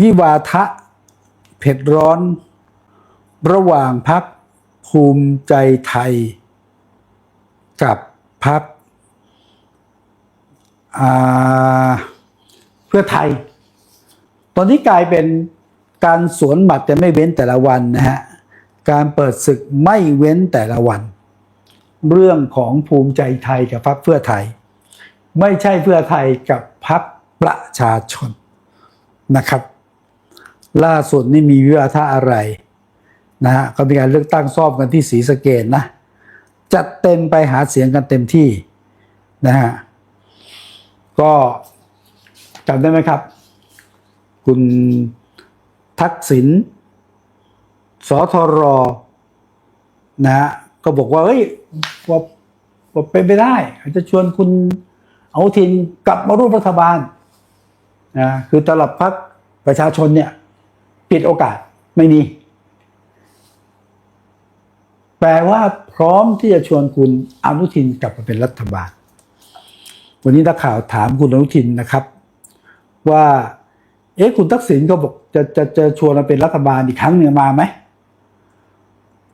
วิวาทะ เผ็ดร้อน ระหว่างพักภูมิใจไทย กับพักเพื่อไทย ตอนนี้กลายเป็นการสวนหมัดแต่ไม่เว้นแต่ละวันนะฮะ การเปิดศึกไม่เว้นแต่ละวัน เรื่องของภูมิใจไทยกับพรรคเพื่อไทย ไม่ใช่เพื่อไทยกับพรรคประชาชนนะครับ ล่าสุดนี่มีวิวาทะอะไรนะฮะก็มีการเลือกตั้งซ่อมกันที่ศรีสะเกดนะจัดเต็มไปหาเสียงกันเต็มที่นะฮะก็จำได้ไหมครับ คุณทักษิณสทรนะฮะก็บอกว่าเฮ้ยว่าว่าเป็นไปได้อาจจะชวนคุณเอาทินกลับมาร่วมรัฐบาลนะคือตลับพักประชาชนเนี่ย ปิดโอกาสไม่มี แปลว่าพร้อมที่จะชวนคุณอนุทินกลับมาเป็นรัฐบาล วันนี้นักข่าวถามคุณอนุทินนะครับ ว่า เอ๊ะคุณทักษิณก็บอกจะจะจะชวนมาเป็นรัฐบาลอีกครั้งหนึ่งมาไหม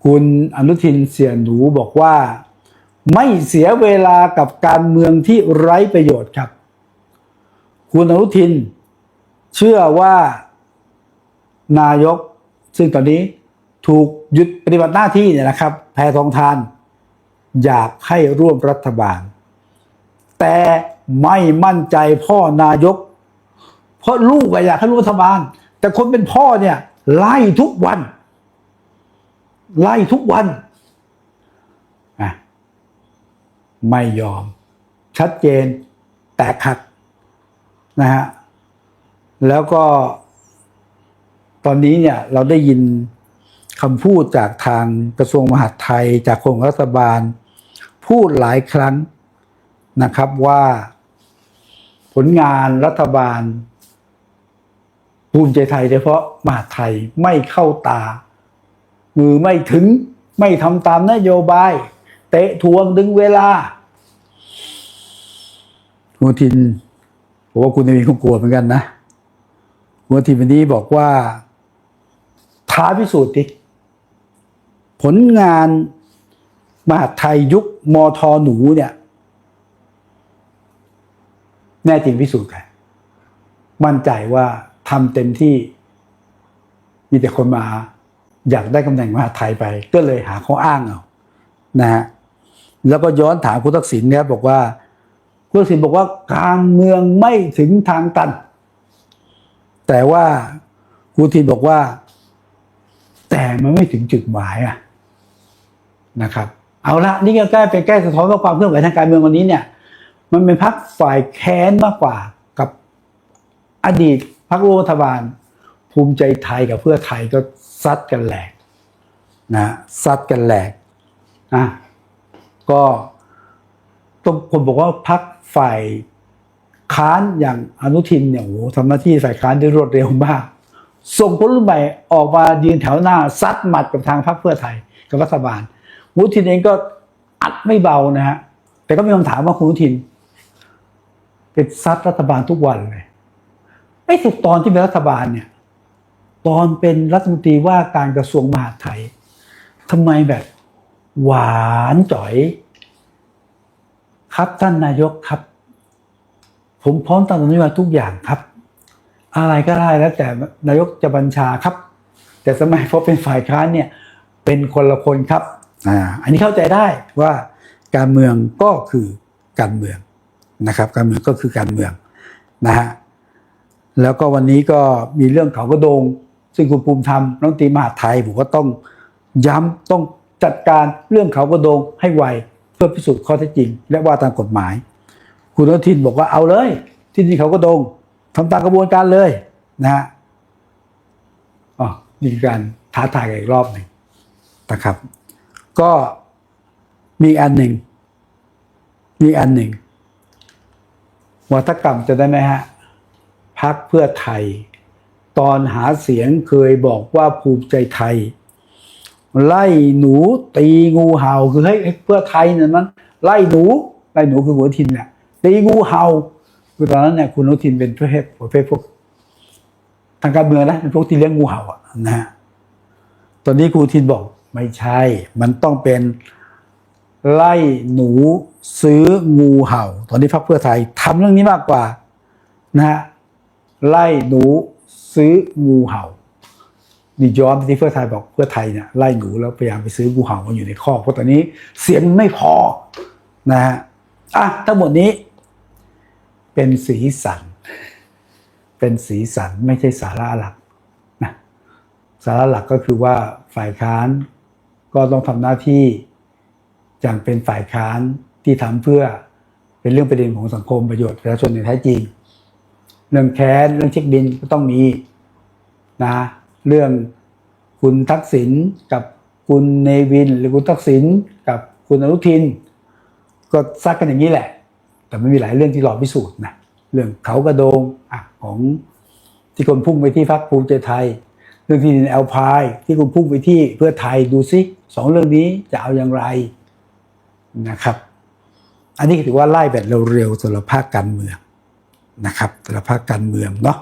คุณอนุทินเสียหนูบอกว่า ไม่เสียเวลากับการเมืองที่ไร้ประโยชน์ครับ คุณอนุทินเชื่อว่า นายก ซึ่งตอนนี้ถูกหยุดปฏิบัติหน้าที่เนี่ยนะครับ แพทองทาน อยากให้ร่วมรัฐบาล แต่ไม่มั่นใจพ่อนายก เพราะลูกอะอยากให้ร่วมรัฐบาล แต่คนเป็นพ่อเนี่ย ไล่ทุกวัน ไล่ทุกวันอะไม่ยอม ชัดเจนแตกหักนะฮะแล้วก็ ตอนนี้เนี่ยเราได้ยินคำพูดจากทางกระทรวงมหาดไทย จากโครงรัฐบาล พูดหลายครั้งนะครับว่าผลงานรัฐบาล ภูมิใจไทยโดยเฉพาะมหาดไทยไม่เข้าตา มือไม่ถึงไม่ทำตามนโยบาย เตะทวงดึงเวลาคุณทินผมว่าคุณจะมีคงกลัวเหมือนกันนะคุณทินวันนี้บอกว่า ท้าพิสูจน์ดิผลงานมหาไทยยุคมทหนูเนี่ย แน่จริงพิสูจน์กันมั่นใจว่าทำเต็มที่มีแต่คนมาอยากได้ตำแหน่งมหาไทยไป ก็เลยหาข้ออ้างเอานะฮะแล้วก็ย้อนถามคุณทักษิณเนี่ยบอกว่าคุณทักษิณบอกว่าการเมืองไม่ถึงทางตัน แต่ว่าคุณทีนบอกว่า แต่มันไม่ถึงจุดหมายอะนะครับ เอาละนี่ก็ใกล้เป็นใกล้สะท้อนว่าความเคลื่อนไหวทางการเมืองวันนี้เนี่ย มันเป็นพักฝ่ายแค้นมากกว่ากับอดีตพักรัฐบาล ภูมิใจไทยกับเพื่อไทยก็ซัดกันแหลกนะซัดกันแหลกนะก็ต้องผมบอกว่าพักฝ่ายค้านอย่างอนุทินเนี่ยโอ้โหทำหน้าที่ฝ่ายค้านได้รวดเร็วมาก ส่งคนรุ่นใหม่ออกมายืนแถวหน้าซัดหมัดกับทางพรรคเพื่อไทยกับรัฐบาลคุณอนุทินเองก็อัดไม่เบานะฮะแต่ก็มีคำถามว่าคุณอนุทินเป็นซัดรัฐบาลทุกวันเลยไอ้สุดตอนที่เป็นรัฐบาลเนี่ย ตอนเป็นรัฐมนตรีว่าการกระทรวงมหาดไทยทำไมแบบ หวานจ่อย ครับท่านนายกครับ ผมพร้อมตามนโยบายทุกอย่างครับ อะไรก็ได้แล้วแต่นายกจะบัญชาครับ แต่สมัยพอเป็นฝ่ายค้านเนี่ยเป็นคนละคนครับอ่าอันนี้เข้าใจได้ว่าการเมืองก็คือการเมืองนะครับ การเมืองก็คือการเมืองนะฮะแล้วก็วันนี้ก็มีเรื่องเขากระโดง ซึ่งคุณภูมิธรรมรัฐมนตรีมหาไทยผมก็ต้องย้ำต้องจัดการเรื่องเขากระโดงให้ไวเพื่อพิสูจน์ข้อเท็จจริง และว่าตามกฎหมาย คุณอนุทินบอกว่าเอาเลย ที่นี่เขาก็โดง ทำตามกระบวนการเลยนะฮะอ๋อนี่คือการท้าทายกันอีกรอบหนึ่งนะครับ ก็มีอันหนึ่ง มีอันหนึ่งวัฒกรรมจะได้ไหมฮะพักเพื่อไทย ตอนหาเสียงเคยบอกว่าภูมิใจไทย ไล่หนูตีงูเห่าคือให้เพื่อไทยเนี่ยมันไล่หนูไล่หนูคือหัวทินเนี่ยตีงูเห่า คือตอนนั้นเนี่ยคุณอนุทินเป็นประเภทประเภทพวกทางการเมืองนะเป็นพวกที่เลี้ยงงูเห่าอะนะฮะตอนนี้ครูทินบอกไม่ใช่ มันต้องเป็นไล่หนูซื้องูเห่า ตอนนี้พรรคเพื่อไทยทำเรื่องนี้มากกว่านะฮะไล่หนูซื้องูเห่านี่ย้อนที่เพื่อไทยบอกเพื่อไทยเนี่ยไล่หนูแล้วพยายามไปซื้องูเห่ามาอยู่ในคอกเพราะตอนนี้เสียงไม่พอนะฮะอะทั้งหมดนี้ เป็นสีสัน เป็นสีสันไม่ใช่สาระหลักนะสาระหลักก็คือว่าฝ่ายค้านก็ต้องทำหน้าที่อย่างเป็นฝ่ายค้านที่ทำเพื่อเป็นเรื่องประเด็นของสังคมประโยชน์ประชาชนในแท้จริง เรื่องแค้นเรื่องเช็คบินก็ต้องมีนะเรื่องคุณทักษิณกับคุณเนวิน หรือคุณทักษิณกับคุณอนุทิน ก็ซักกันอย่างนี้แหละ แต่ไม่มีหลายเรื่องที่รอพิสูจน์นะเรื่องเขากระโดงอของที่คนพุ่งไปที่พรรคภูมิใจไทย เรื่องที่ดินแอลพายที่คุณพุ่งไปที่เพื่อไทยดูซิสองเรื่องนี้จะเอาอย่างไรนะครับ อันนี้ถือว่าไล่แบบเร็วๆสำหรับภาคการเมืองนะครับสำหรับภาคการเมืองเนาะ